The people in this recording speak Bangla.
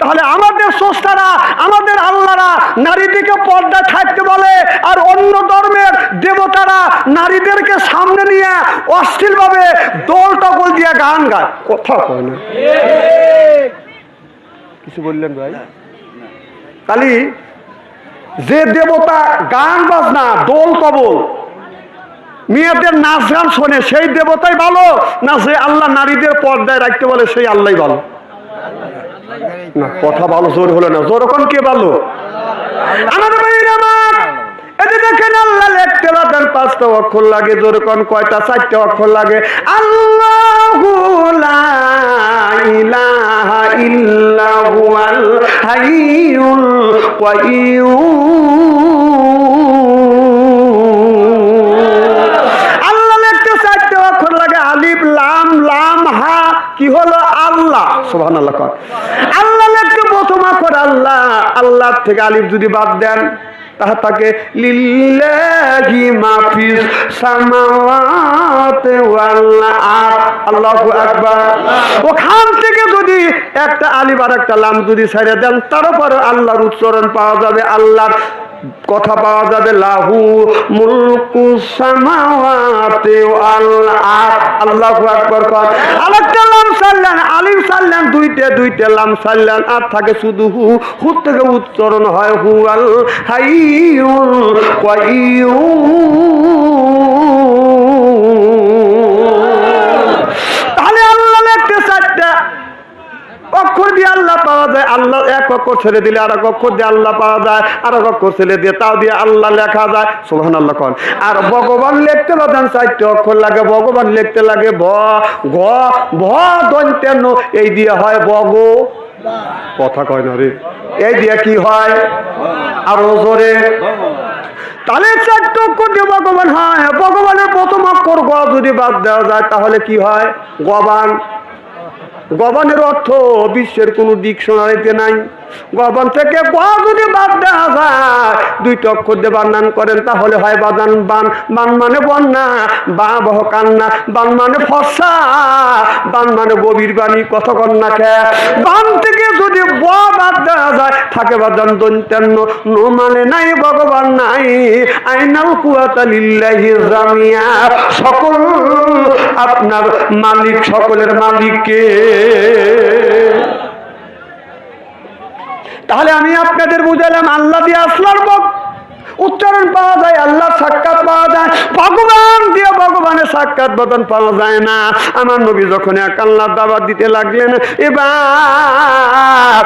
তাহলে আমাদের স্রষ্টারা, আমাদের আল্লাহরা নারীদেরকে পর্দায় থাকতে বলে আর অন্য ধর্মের দেবতারা নারীদেরকে সামনে নিয়ে অশ্লীলভাবে দোল টকল দিয়ে গান গায়। কথা কয় না। কিছু বললেন ভাই? তাহলে যে দেবতা গান বাজনা, দোল কবল মেয়েদের নাচ গান শোনে, সেই দেবতাই ভালো না যে আল্লাহ নারীদের পর্দায় রাখতে বলে, সেই আল্লাহ ভালো? না, কথা ভালো, জোর হলো না। জোর এখন কে ভালো? আমার ভাইয়ের আমার। এতে দেখেন আল্লাহ লিখতে পারেন পাঁচটা অক্ষর লাগে, জোর কোন কয়টা, চারটা অক্ষর লাগে। আল্লাহু লা ইলাহা ইল্লাহু আল হাইয়ুল কাইয়্যুম কি হলো? আল্লাহ। সুবহান আল্লাহ কর। আল্লাহ লিখতে প্রথম অক্ষর আল্লাহ। আল্লাহ থেকে আলিফ যদি বাদ দেন তাহলে তাকে লিল্লাহি মাফিস সামাওয়াতি ওয়াল আরদ। আল্লাহু আকবার। ওখান থেকে যদি একটা আলিফ আর একটা লাম যদি ছেড়ে দেন তারপরে আল্লাহর উচ্চারণ পাওয়া যাবে, আল্লাহর কথা পাওয়া যাবে, লাহু মুলকু সামাওয়াতি ওয়াল আরদ। আল্লাহু আকবার কর আরেকটা লাম সাল্লান, আলিম সাল্লান, দুইটা দুইটা লাম সাল্লান, আর থাকে শুধু হু হু থেকে উচ্চারণ হয় হু আল হাইয়ুল কাইয়্যুম যায় আল্লাহ এক অক্ষর ছেড়ে দিলে আর এক অক্ষর দিয়ে আল্লাহ পাওয়া যায়, আর এক অক্ষর ছেড়ে দিয়ে তাও দিয়ে আল্লাহ লেখা যায়। সোহান আল্লাহ কন। আর ভগবান লিখতে পারেন চারটে অক্ষর লাগে, ভগবান লিখতে লাগে ভ, ঘ, ভ দন্তেন এই দিয়ে হয় বগ কথা কয় না রে। এই দিয়ে কি হয়? আরও জোরে। তাহলে চারটে অক্ষর দিয়ে ভগবান হয়, ভগবানের প্রথম অক্ষর গ যদি বাদ দেওয়া যায়, তাহলে কি হয়? গবান। গবানের অর্থ বিশ্বের কোনো ডিকশনারিতে নাই। গবান থেকে যদি বাদ দেওয়া যায়। দুইটা অক্ষর দিয়ে বান্নান করেন, তাহলে হয় বাদান বান। বান মানে বন্যা, বা বহ কান্না। বান মানে ফসা, বান মানে গভীর বাণী, কত কন্যা বান থেকে যদি বাদ দেওয়া যায়, থাকে বাদান দন্তান্ন নো মানে নাই, ভগবান নাই। আইনাল কুয়াতা লিল্লাহি জামিয়া। সকল আপনার মালিক, সকলের মালিককে তাহলে আমি আপনাদের বুঝালাম, আল্লাহ দিয়ে আসলার বক। উচ্চারণ পাওয়া যায়, আল্লাহ সাক্ষাৎ পাওয়া যায়। ভগবান দিয়ে ভগবানের সাক্ষাৎ বদন পাওয়া যায় না। আমার নবী যখন এক আল্লাহ দাবার দিতে লাগলেন, এবার